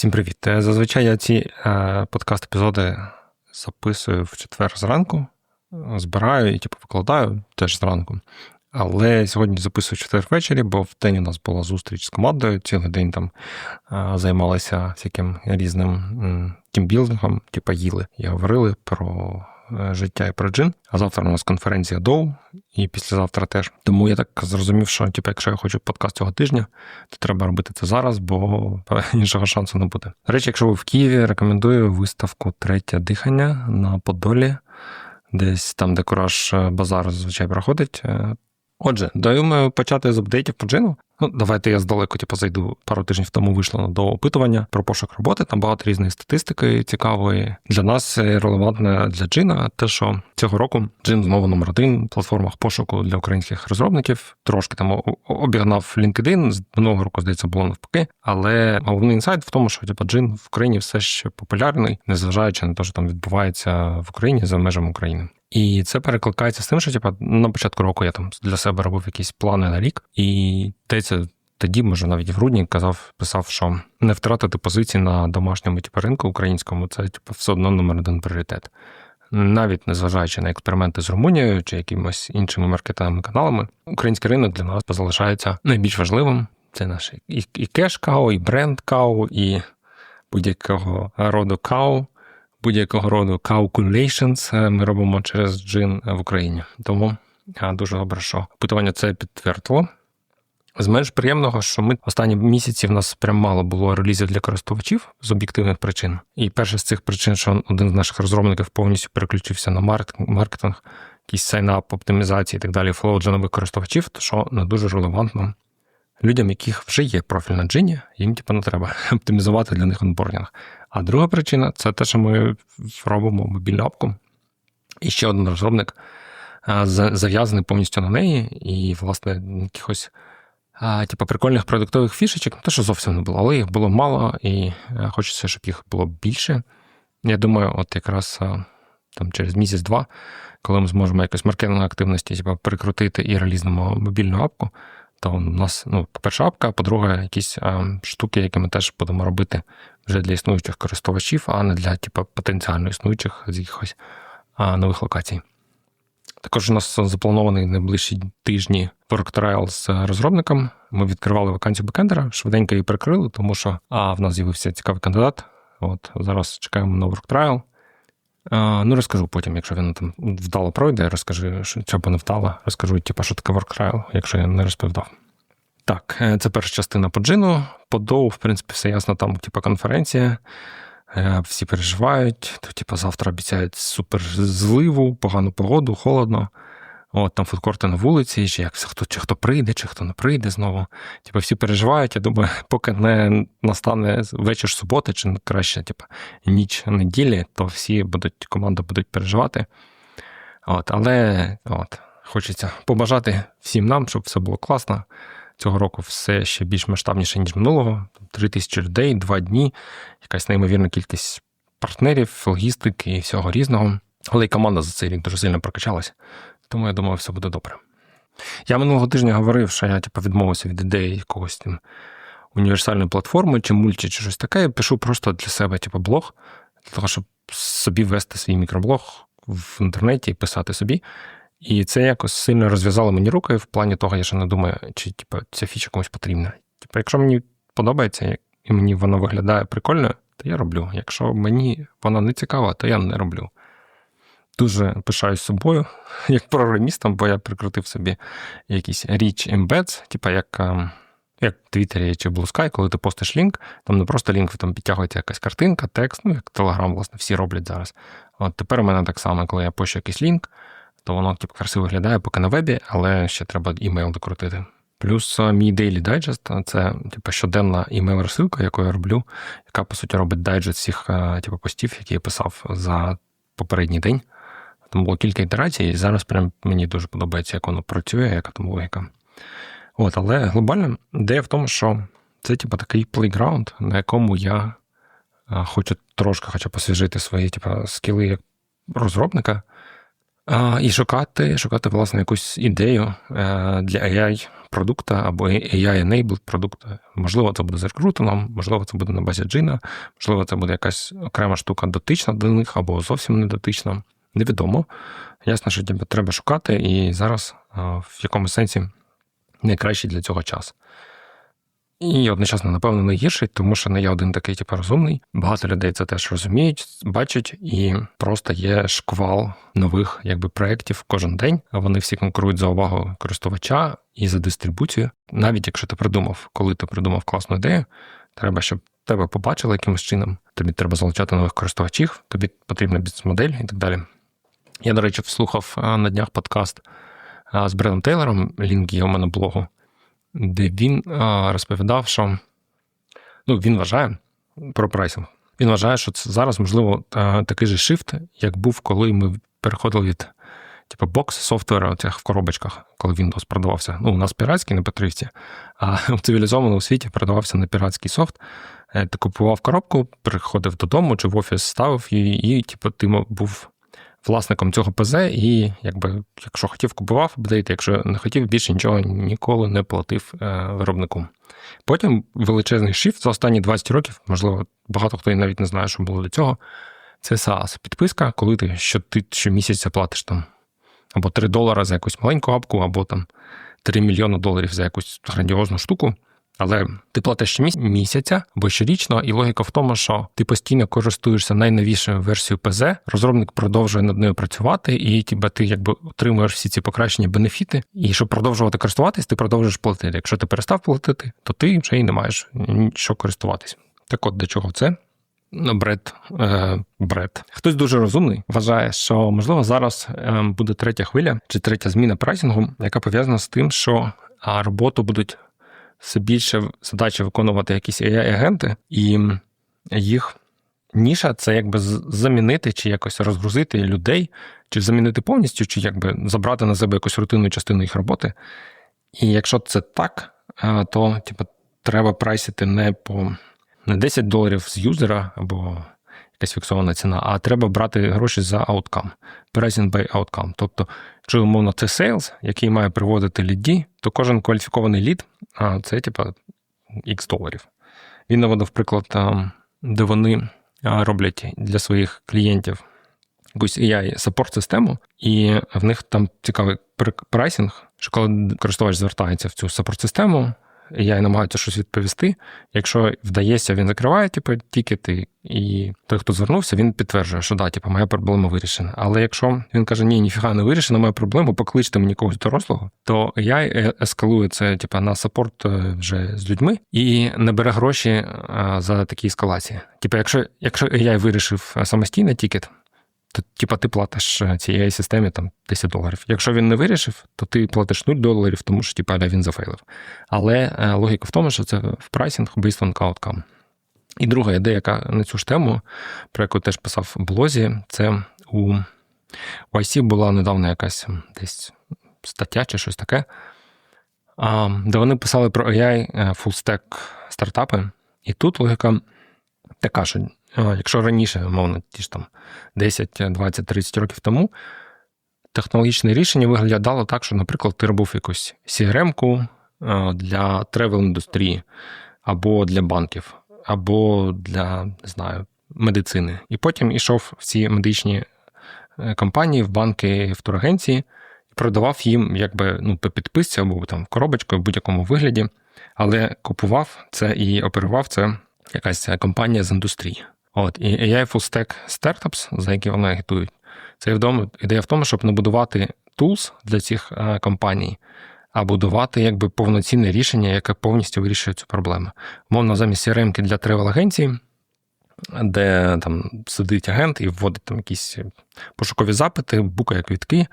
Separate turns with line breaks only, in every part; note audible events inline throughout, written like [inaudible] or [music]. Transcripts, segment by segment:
Всім привіт. Е, Зазвичай я ці е, подкаст-епізоди записую в четвер зранку, збираю і типу, викладаю теж зранку. Але сьогодні записую в четвер ввечері, бо в день у нас була зустріч з командою. Цілий день там е, займалися всяким різним тімбілдингом, типу їли і говорили про е, життя і про джин. А завтра у нас конференція Доу, і післязавтра теж. Тому я так зрозумів, що типу, якщо я хочу подкаст цього тижня, то треба робити це зараз, бо [laughs] іншого шансу не буде. До речі, якщо ви в Києві, рекомендую виставку Третє дихання на Подолі, десь там, де Кураж Базар зазвичай проходить. Е, Отже, думаю почати з апдейтів по джину. Ну, давайте я здалеку типу, зайду пару тижнів тому вийшло до опитування про пошук роботи. Там багато різної статистики цікавої. Для нас релевантне для джина, те, що цього року джин знову номер один в платформах пошуку для українських розробників. Трошки там обігнав LinkedIn, з минулого року, здається, було навпаки. Але головний інсайт в тому, що типу, джин в Україні все ще популярний, незважаючи на те, що там відбувається в Україні за межами України. І це перекликається з тим, що типу, на початку року я там для себе робив якісь плани на рік, і здається, тоді, може, навіть в грудні казав, писав, що не втратити позиції на домашньому типу, ринку українському це типу, все одно номер один пріоритет. Навіть незважаючи на експерименти з Румунією чи якимось іншими маркетинговими каналами, український ринок для нас залишається найбільш важливим. Це наш і, і кеш кау, і бренд кау, і будь-якого роду кау будь-якого роду calculations ми робимо через джин в Україні. Тому дуже добре, що опитування це підтвердило. З менш приємного, що ми останні місяці в нас прям мало було релізів для користувачів з об'єктивних причин. І перша з цих причин, що один з наших розробників повністю переключився на маркетинг, якийсь сайнап, оптимізації і так далі, флоу для нових користувачів, то що не дуже релевантно людям, яких вже є профіль на джині, їм типу, не треба [laughs] оптимізувати для них онбордінг. А друга причина це те, що ми робимо мобільну апку. І ще один розробник зав'язаний повністю на неї, і, власне, якихось типу, прикольних продуктових фішечок, не те, що зовсім не було, але їх було мало, і хочеться, щоб їх було більше. Я думаю, от якраз там через місяць-два, коли ми зможемо якось маркетингової активності типу, прикрутити і релізнемо мобільну апку, то у нас, ну, по-перше, апка, а по-друге, якісь а, штуки, які ми теж будемо робити вже для існуючих користувачів, а не для типу, потенціально існуючих з якихось а, нових локацій. Також у нас запланований найближчі тижні trial з розробником. Ми відкривали вакансію бекендера, швиденько її перекрили, тому що а, в нас з'явився цікавий кандидат. От Зараз чекаємо на. А, Ну, розкажу потім, якщо він там вдало пройде, розкажи, що або не вдало, розкажу, типу, що таке trial, якщо я не розповідав. Так, е, це перша частина по джину. По доу, в принципі, все ясно, там, типу, конференція. Е, всі переживають, то, типу, завтра обіцяють супер зливу, погану погоду, холодно. От там фудкорти на вулиці, чи як хто чи хто прийде, чи хто не прийде знову. Типу, всі переживають. Я думаю, [laughs] поки не настане вечір суботи, чи краще, типу, ніч неділі, то всі будуть, команда будуть переживати. От, Але от, хочеться побажати всім нам, щоб все було класно. Цього року все ще більш масштабніше, ніж минулого. Три тисячі людей, два дні, якась неймовірна кількість партнерів, логістики і всього різного. Але й команда за цей рік дуже сильно прокачалася. Тому я думаю, все буде добре. Я минулого тижня говорив, що я типу, відмовився від ідеї якогось там універсальної платформи, чи мульті, чи щось таке. Я пишу просто для себе, типу, блог, для того, щоб собі вести свій мікроблог в інтернеті і писати собі. І це якось сильно розв'язало мені руки в плані того, я ще не думаю, чи типу, ця фіча комусь потрібна. Типу, якщо мені подобається і мені воно виглядає прикольно, то я роблю. Якщо мені вона не цікава, то я не роблю. Дуже пишаюсь собою, [laughs] як програмістом, бо я прикрутив собі якийсь Rich Embeds, типу як ем, як в Твіттері чи Blue коли ти постиш лінк, там не просто лінк, там підтягується якась картинка, текст, ну як Telegram, власне, всі роблять зараз. От тепер у мене так само, коли я пощу якийсь лінк, то воно типу, красиво виглядає поки на вебі, але ще треба імейл докрутити. Плюс е, мій Daily Digest це типу, щоденна імейл-розсилка, яку я роблю, яка, по суті, робить дайджест всіх е, типу, постів, які я писав за попередній день. Там було кілька ітерацій, і зараз прям мені дуже подобається, як воно працює, яка там логіка. От, Але глобально ідея в тому, що це типу, такий плейграунд, на якому я хочу трошки хоча посвіжити свої типу, скіли як розробника. І шукати, шукати, власне, якусь ідею е, для AI продукта або AI-enabled продукта. Можливо, це буде з рекрутингом, можливо, це буде на базі джина, можливо, це буде якась окрема штука дотична до них або зовсім не дотична. Невідомо. Ясно, що треба шукати, і зараз в якомусь сенсі найкращий для цього час. І одночасно, напевно, найгірший, тому що не я один такий, типу, розумний. Багато людей це теж розуміють, бачать, і просто є шквал нових якби проєктів кожен день. Вони всі конкурують за увагу користувача і за дистрибуцію. Навіть якщо ти придумав, коли ти придумав класну ідею, треба, щоб тебе побачили якимось чином. Тобі треба залучати нових користувачів, тобі потрібна бізнес-модель і так далі. Я, до речі, вслухав на днях подкаст з Бредом Тейлором, лінк є у мене блогу де він розповідав, що ну, він вважає про прайсинг. Він вважає, що це зараз, можливо, такий же шифт, як був, коли ми переходили від типу, бокс софтвера в коробочках, коли Windows продавався. Ну, у нас піратський на Петрівці, а в цивілізованому світі продавався на піратський софт. Е, ти купував коробку, приходив додому чи в офіс ставив її, і типу, ти був власником цього ПЗ, і якби, якщо хотів, купував апдейт, якщо не хотів, більше нічого ніколи не платив е, виробнику. Потім величезний шифт за останні 20 років, можливо, багато хто навіть не знає, що було до цього. Це SaaS підписка, коли ти що ти щомісяця платиш там або 3 долари за якусь маленьку апку, або там 3 мільйони доларів за якусь грандіозну штуку. Але ти платиш щомісяця або щорічно, і логіка в тому, що ти постійно користуєшся найновішою версією ПЗ, розробник продовжує над нею працювати, і тебе ти якби отримуєш всі ці покращені бенефіти. І щоб продовжувати користуватись, ти продовжуєш платити. Якщо ти перестав платити, то ти вже й не маєш нічого користуватись. Так от до чого це? Ну, бред, е, бред. Хтось дуже розумний вважає, що можливо зараз е, буде третя хвиля чи третя зміна прайсингу, яка пов'язана з тим, що роботу будуть все більше задача виконувати якісь AI-агенти, і їх ніша це якби замінити чи якось розгрузити людей, чи замінити повністю, чи якби забрати на себе якусь рутинну частину їх роботи. І якщо це так, то типу, треба прайсити не по не 10 доларів з юзера або якась фіксована ціна, а треба брати гроші за outcome. Pricing by outcome. Тобто, якщо умовно це sales, який має приводити ліді, то кожен кваліфікований лід це типа X доларів. Він наводив приклад, де вони роблять для своїх клієнтів якусь ai саппорт систему і в них там цікавий прайсинг, що коли користувач звертається в цю я намагаюся щось відповісти. Якщо вдається, він закриває типу, тікети, і той, хто звернувся, він підтверджує, що да, типу, моя проблема вирішена. Але якщо він каже, ні, ніфіга не вирішена, моя проблема, покличте мені когось дорослого, то я е, ескалую це типу, на саппорт е, вже з людьми і не бере гроші е, за такі ескалації. Типу, якщо якщо я вирішив самостійно тікет, то типа ти платиш е, цієї системі там 10 доларів. Якщо він не вирішив, то ти платиш 0 доларів, тому що типа він зафейлив. Але е, логіка в тому, що це в прайсинг based on outcome. І друга ідея, яка на цю ж тему, про яку теж писав в блозі, це у YC була недавно якась десь стаття чи щось таке, де вони писали про AI е, full stack стартапи. І тут логіка така, що Якщо раніше, мовно, ті ж там 10, 20, 30 років тому, технологічне рішення виглядало так, що, наприклад, ти робив якусь CRM-ку для тревел індустрії, або для банків, або для не знаю, медицини. І потім ішов в ці медичні е, компанії, в банки, в турагенції, і продавав їм якби ну, по підписці або там коробочку, в будь-якому вигляді, але купував це і оперував це якась компанія з індустрії. От, І AI Full Stack Startups, за які вони агітують, це ідея в тому, щоб не будувати tools для цих е, компаній, а будувати якби повноцінне рішення, яке повністю вирішує цю проблему. Мовно, замість CRM для тревел агенції де там сидить агент і вводить там якісь пошукові запити, букає квітки,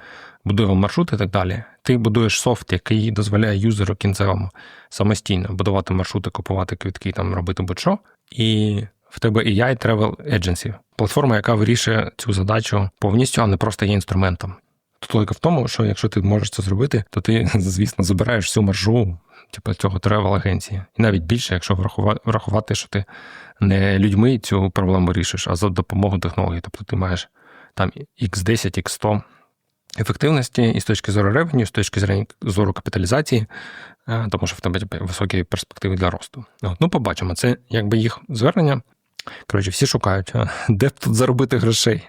будує маршрут і так далі. Ти будуєш софт, який дозволяє юзеру кінцевому самостійно будувати маршрути, купувати квітки, там робити будь-що. І в тебе і AI Travel Agency, платформа, яка вирішує цю задачу повністю, а не просто є інструментом. Тут логіка в тому, що якщо ти можеш це зробити, то ти, [laughs] звісно, забираєш всю маржу типу, цього тревел агенції. І навіть більше, якщо врахувати, що ти не людьми цю проблему рішиш, а за допомогою технологій. Тобто ти маєш там X10, X100 ефективності і з точки зору ревеню, з точки зору капіталізації, е, тому що в тебе типу, високі перспективи для росту. Ну, побачимо. Це якби їх звернення. Коротше, всі шукають, [laughs] де б тут заробити грошей.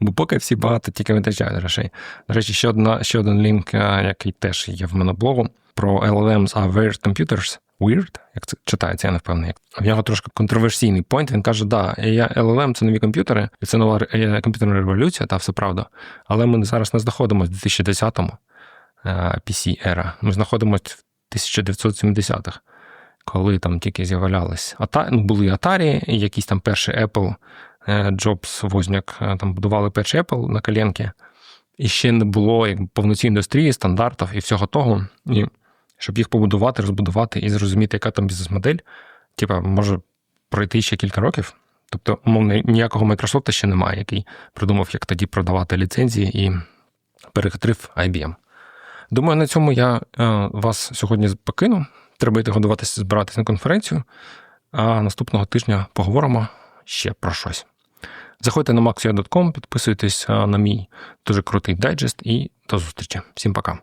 Бо поки всі багато тільки витрачають грошей. До речі, ще одна, ще один лінк, який теж є в мене блогу, про LLMs are Weird Computers. Weird, як це читається, я не впевнений. В нього трошки контроверсійний пойнт. Він каже, да, LLM – це нові комп'ютери, і це нова комп'ютерна революція, та все правда. Але ми зараз не знаходимося в 2010-му PC ера. Ми знаходимося в 1970-х коли там тільки з'являлись ну, були Atari, якісь там перші Apple, Джобс, Возняк там будували перший Apple на коленки, і ще не було як, повноцінної індустрії, стандартів і всього того. І щоб їх побудувати, розбудувати і зрозуміти, яка там бізнес-модель, типа, може пройти ще кілька років. Тобто, умовно, ніякого Microsoft ще немає, який придумав, як тоді продавати ліцензії і перехитрив IBM. Думаю, на цьому я вас сьогодні покину. Треба йти годуватися, збиратися на конференцію, а наступного тижня поговоримо ще про щось. Заходьте на maxia.com, підписуйтесь на мій дуже крутий дайджест і до зустрічі. Всім пока.